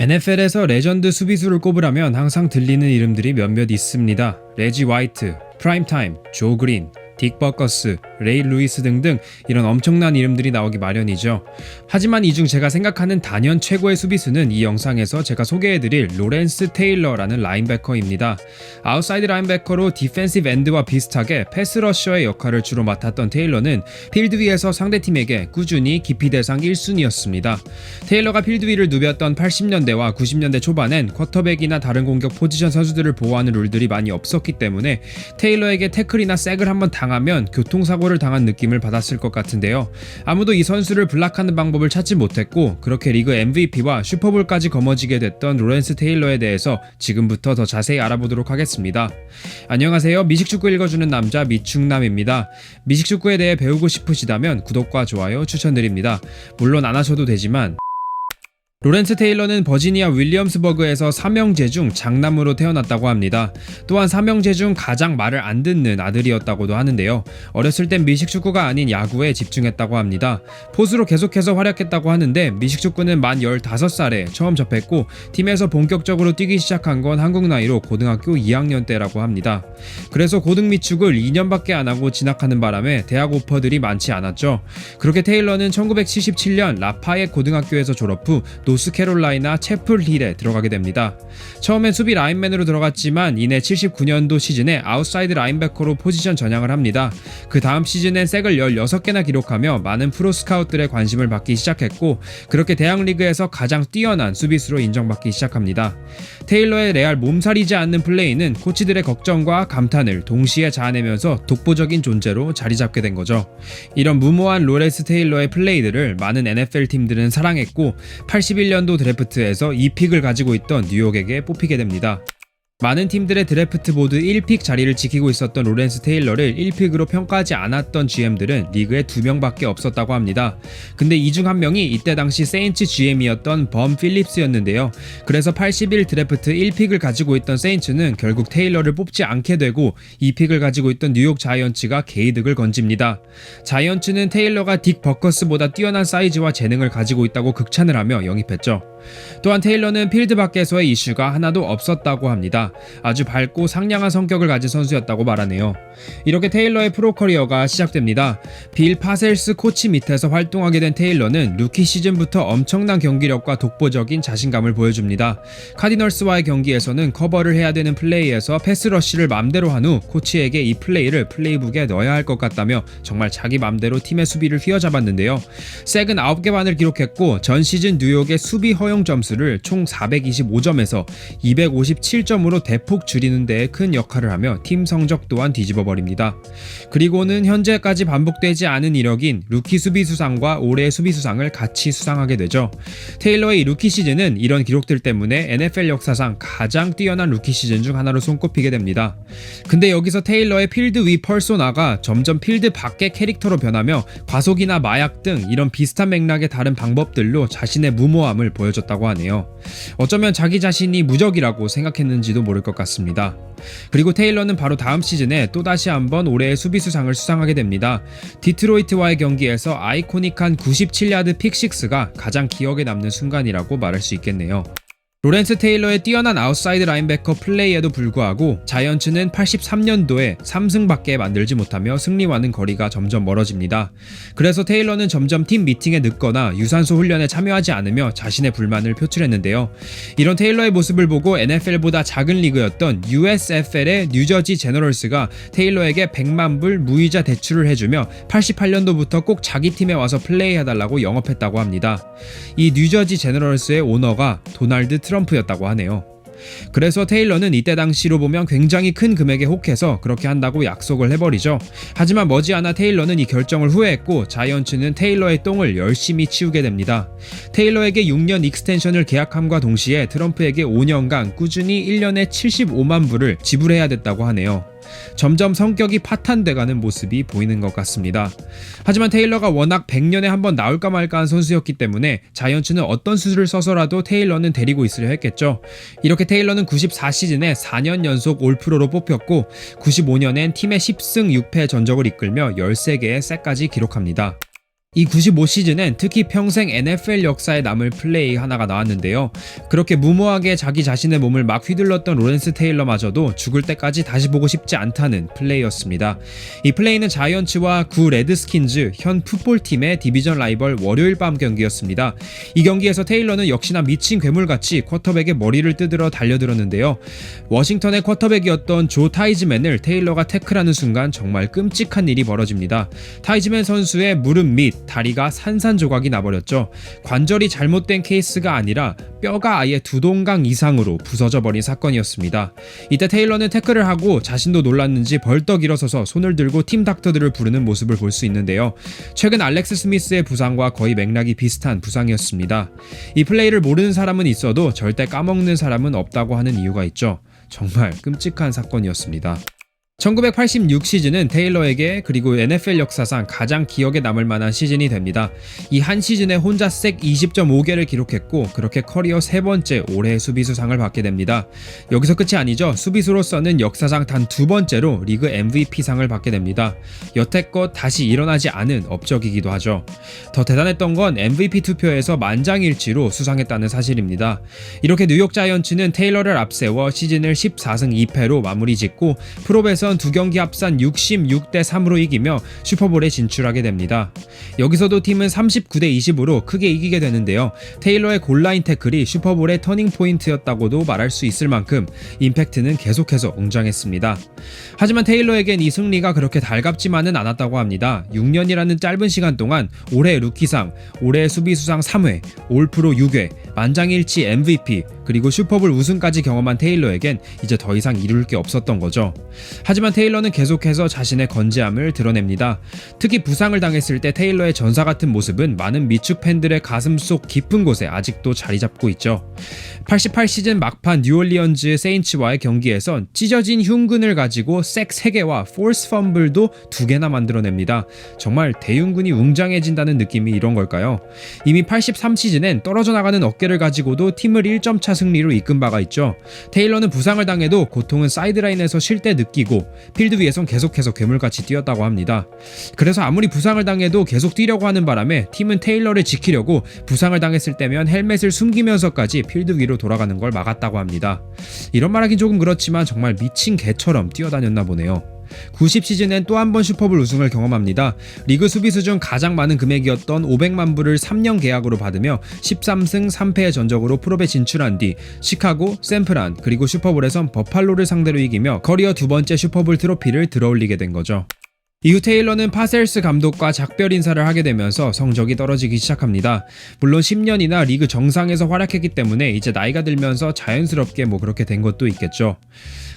NFL에서 레전드 수비수를 꼽으라면 항상 들리는 이름들이 몇몇 있습니다. 레지 화이트, 프라임타임, 조 그린, 딕 버커스, 레이 루이스 등등 이런 엄청난 이름들이 나오기 마련이죠. 하지만 이 중 제가 생각하는 단연 최고의 수비수는 이 영상에서 제가 소개해드릴 로렌스 테일러라는 라인베커입니다. 아웃사이드 라인베커로 디펜시브 엔드와 비슷하게 패스러셔의 역할을 주로 맡았던 테일러는 필드 위에서 상대팀에게 꾸준히 기피 대상 1순위였습니다. 테일러가 필드 위를 누볐던 80년대와 90년대 초반엔 쿼터백이나 다른 공격 포지션 선수들을 보호하는 룰들이 많이 없었기 때문에 테일러에게 태클이나 색을 한번 당 하면 교통사고를 당한 느낌을 받았을 것 같은데요. 아무도 이 선수를 블락하는 방법을 찾지 못했고 그렇게 리그 MVP와 슈퍼볼까지 거머쥐게 됐던 로렌스 테일러에 대해서 지금부터 더 자세히 알아보도록 하겠습니다. 안녕하세요. 미식축구 읽어주는 남자 미충남입니다. 미식축구에 대해 배우고 싶으시다면 구독과 좋아요 추천드립니다. 물론 안 하셔도 되지만 로렌스 테일러는 버지니아 윌리엄스버그에서 삼형제 중 장남으로 태어났다고 합니다. 또한 삼형제 중 가장 말을 안 듣는 아들이었다고도 하는데요. 어렸을 땐 미식축구가 아닌 야구에 집중했다고 합니다. 포수로 계속해서 활약했다고 하는데 미식축구는 만 15살에 처음 접했고 팀에서 본격적으로 뛰기 시작한 건 한국 나이로 고등학교 2학년 때라고 합니다. 그래서 고등 미축을 2년밖에 안 하고 진학하는 바람에 대학 오퍼들이 많지 않았죠. 그렇게 테일러는 1977년 라파옒 고등학교에서 졸업 후 노스캐롤라이나 채플힐에 들어가게 됩니다. 처음엔 수비 라인맨으로 들어갔지만 이내 79년도 시즌에 아웃사이드 라인베커로 포지션 전향을 합니다. 그 다음 시즌엔 색을 16개나 기록하며 많은 프로 스카웃들의 관심을 받기 시작했고 그렇게 대학 리그에서 가장 뛰어난 수비수로 인정받기 시작합니다. 테일러의 레알 몸살이지 않는 플레이는 코치들의 걱정과 감탄을 동시에 자아내면서 독보적인 존재로 자리 잡게 된 거죠. 이런 무모한 로레스 테일러의 플레이들을 많은 NFL 팀들은 사랑했고 81년도 드래프트에서 2픽을 가지고 있던 뉴욕에게 뽑히게 됩니다. 많은 팀들의 드래프트 모두 1픽 자리를 지키고 있었던 로렌스 테일러를 1픽으로 평가하지 않았던 GM들은 리그에 2명밖에 없었다고 합니다. 근데 이 중 한 명이 이때 당시 세인츠 GM이었던 범 필립스였는데요. 그래서 81 드래프트 1픽을 가지고 있던 세인츠는 결국 테일러를 뽑지 않게 되고 2픽을 가지고 있던 뉴욕 자이언츠가 개이득을 건집니다. 자이언츠는 테일러가 딕 버커스보다 뛰어난 사이즈와 재능을 가지고 있다고 극찬을 하며 영입했죠. 또한 테일러는 필드 밖에서의 이슈가 하나도 없었다고 합니다. 아주 밝고 상냥한 성격을 가진 선수였다고 말하네요. 이렇게 테일러의 프로 커리어가 시작됩니다. 빌 파셀스 코치 밑에서 활동하게 된 테일러는 루키 시즌부터 엄청난 경기력과 독보적인 자신감을 보여줍니다. 카디널스와의 경기에서는 커버를 해야 되는 플레이에서 패스러쉬를 맘대로 한 후 코치에게 이 플레이를 플레이북에 넣어야 할 것 같다며 정말 자기 맘대로 팀의 수비를 휘어잡았는데요. 색은 9개 반을 기록했고 전 시즌 뉴욕의 수비 허용 점수를 총 425점에서 257점으로 대폭 줄이는 데큰 역할을 하며 팀 성적 또한 뒤집어 버립니다. 그리고는 현재까지 반복되지 않은 이력인 루키 수비 수상과 올해의 수비 수상을 같이 수상하게 되죠. 테일러의 루키 시즌은 이런 기록들 때문에 NFL 역사상 가장 뛰어난 루키 시즌 중 하나로 손꼽히게 됩니다. 근데 여기서 테일러의 필드 위 펄소나가 점점 필드 밖의 캐릭터로 변하며 과속이나 마약 등 이런 비슷한 맥락의 다른 방법들로 자신의 무모함을 보여줬다고 하네요. 어쩌면 자기 자신이 무적이라고 생각했는지도 모를 것 같습니다. 그리고 테일러는 바로 다음 시즌에 또다시 한번 올해의 수비수상을 수상하게 됩니다. 디트로이트와의 경기에서 아이코닉한 97야드 픽6가 가장 기억에 남는 순간이라고 말할 수 있겠네요. 로렌스 테일러의 뛰어난 아웃사이드 라인베커 플레이에도 불구하고 자이언츠는 83년도에 3승밖에 만들지 못하며 승리와는 거리가 점점 멀어집니다. 그래서 테일러는 점점 팀 미팅에 늦거나 유산소 훈련에 참여하지 않으며 자신의 불만을 표출했는데요. 이런 테일러의 모습을 보고 NFL보다 작은 리그였던 USFL의 뉴저지 제너럴스가 테일러에게 100만 불 무이자 대출을 해주며 88년도부터 꼭 자기 팀에 와서 플레이해달라고 영업했다고 합니다. 이 뉴저지 제너럴스의 오너가 도널드 트럼프였다고 하네요. 그래서 테일러는 이때 당시로 보면 굉장히 큰 금액에 혹해서 그렇게 한다고 약속을 해버리죠. 하지만 머지않아 테일러는 이 결정을 후회했고 자이언츠는 테일러의 똥을 열심히 치우게 됩니다. 테일러에게 6년 익스텐션을 계약함과 동시에 트럼프에게 5년간 꾸준히 1년에 75만 불을 지불해야 됐다고 하네요. 점점 성격이 파탄돼가는 모습이 보이는 것 같습니다. 하지만 테일러가 워낙 100년에 한 번 나올까 말까 한 선수였기 때문에 자이언츠는 어떤 수를 써서라도 테일러는 데리고 있으려 했겠죠. 이렇게 테일러는 94시즌에 4년 연속 올프로로 뽑혔고 95년엔 팀의 10승 6패 전적을 이끌며 13개의 색까지 기록합니다. 이 95시즌엔 특히 평생 NFL 역사에 남을 플레이 하나가 나왔는데요. 그렇게 무모하게 자기 자신의 몸을 막 휘둘렀던 로렌스 테일러마저도 죽을 때까지 다시 보고 싶지 않다는 플레이였습니다. 이 플레이는 자이언츠와 구 레드스킨즈 현 풋볼팀의 디비전 라이벌 월요일 밤 경기였습니다. 이 경기에서 테일러는 역시나 미친 괴물같이 쿼터백의 머리를 뜯으러 달려들었는데요. 워싱턴의 쿼터백이었던 조 타이즈맨을 테일러가 태클하는 순간 정말 끔찍한 일이 벌어집니다. 타이즈맨 선수의 무릎 및 다리가 산산조각이 나버렸죠. 관절이 잘못된 케이스가 아니라 뼈가 아예 두 동강 이상으로 부서져 버린 사건이었습니다. 이때 테일러는 태클을 하고 자신도 놀랐는지 벌떡 일어서서 손을 들고 팀 닥터들을 부르는 모습을 볼 수 있는데요. 최근 알렉스 스미스의 부상과 거의 맥락이 비슷한 부상이었습니다. 이 플레이를 모르는 사람은 있어도 절대 까먹는 사람은 없다고 하는 이유가 있죠. 정말 끔찍한 사건이었습니다. 1986 시즌은 테일러에게 그리고 NFL 역사상 가장 기억에 남을 만한 시즌이 됩니다. 이 한 시즌에 혼자 색 20.5개를 기록했고 그렇게 커리어 세 번째 올해의 수비수상을 받게 됩니다. 여기서 끝이 아니죠. 수비수로서는 역사상 단 두 번째로 리그 MVP상을 받게 됩니다. 여태껏 다시 일어나지 않은 업적이기도 하죠. 더 대단했던 건 MVP 투표에서 만장일치로 수상했다는 사실입니다. 이렇게 뉴욕 자이언츠는 테일러를 앞세워 시즌을 14승 2패로 마무리 짓고 프로에 선 두 경기 합산 66대 3으로 이기며 슈퍼볼에 진출하게 됩니다. 여기서도 팀은 39대 20으로 크게 이기게 되는데요. 테일러의 골라인 태클이 슈퍼볼의 터닝 포인트였다고도 말할 수 있을 만큼 임팩트는 계속해서 웅장했습니다. 하지만 테일러에겐 이 승리가 그렇게 달갑지만은 않았다고 합니다. 6년이라는 짧은 시간 동안 올해 루키상, 올해 수비수상 3회, 올프로 6회, 만장일치 MVP, 그리고 슈퍼볼 우승까지 경험한 테일러에겐 이제 더 이상 이룰 게 없었던 거죠. 하지만 테일러는 계속해서 자신의 건재함을 드러냅니다. 특히 부상을 당했을 때 테일러의 전사 같은 모습은 많은 미축 팬들의 가슴 속 깊은 곳에 아직도 자리 잡고 있죠. 88 시즌 막판 뉴올리언즈 세인츠와의 경기에선 찢어진 흉근을 가지고 색 3개와 포스 펌블도 2개나 만들어냅니다. 정말 대흉근이 웅장해진다는 느낌이 이런 걸까요? 이미 83 시즌엔 떨어져 나가는 어깨 를 가지고도 팀을 1점 차 승리로 이끈 바가 있죠. 테일러는 부상을 당해도 고통은 사이드라인에서 쉴 때 느끼고 필드 위에선 계속해서 괴물같이 뛰었다고 합니다. 그래서 아무리 부상을 당해도 계속 뛰려고 하는 바람에 팀은 테일러를 지키려고 부상을 당했을 때면 헬멧을 숨기면서까지 필드 위로 돌아가는 걸 막았다고 합니다. 이런 말하긴 조금 그렇지만 정말 미친 개처럼 뛰어다녔나 보네요. 90 시즌엔 또 한 번 슈퍼볼 우승을 경험합니다. 리그 수비수 중 가장 많은 금액이었던 500만 불을 3년 계약으로 받으며 13승 3패의 전적으로 프로에 진출한 뒤 시카고, 샌프란 그리고 슈퍼볼에선 버팔로를 상대로 이기며 커리어 두 번째 슈퍼볼 트로피를 들어올리게 된 거죠. 이후 테일러는 파셀스 감독과 작별 인사를 하게 되면서 성적이 떨어지기 시작합니다. 물론 10년이나 리그 정상에서 활약했기 때문에 이제 나이가 들면서 자연스럽게 뭐 그렇게 된 것도 있겠죠.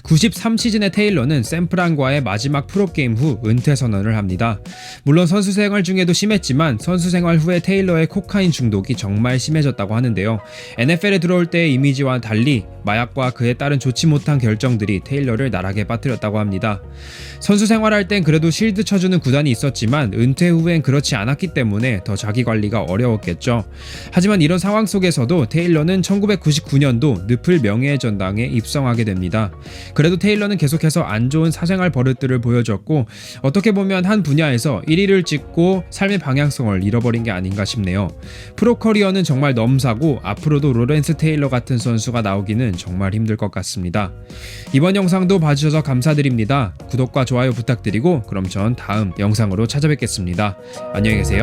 93 시즌의 테일러는 샌프란과의 마지막 프로게임 후 은퇴 선언을 합니다. 물론 선수 생활 중에도 심했지만 선수 생활 후에 테일러의 코카인 중독이 정말 심해졌다고 하는데요. NFL에 들어올 때의 이미지와 달리 마약과 그에 따른 좋지 못한 결정들이 테일러를 나락에 빠뜨렸다고 합니다. 선수 생활할 땐 그래도 실드 쳐주는 구단이 있었지만 은퇴 후엔 그렇지 않았기 때문에 더 자기 관리가 어려웠겠죠. 하지만 이런 상황 속에서도 테일러는 1999년도 늪을 명예의 전당에 입성하게 됩니다. 그래도 테일러는 계속해서 안 좋은 사생활 버릇들을 보여줬고 어떻게 보면 한 분야에서 1위를 찍고 삶의 방향성을 잃어버린 게 아닌가 싶네요. 프로 커리어는 정말 넘사고 앞으로도 로렌스 테일러 같은 선수가 나오기는 정말 힘들 것 같습니다. 이번 영상도 봐주셔서 감사드립니다. 구독과 좋아요 부탁드리고 그럼 전 다음 영상으로 찾아뵙겠습니다. 안녕히 계세요.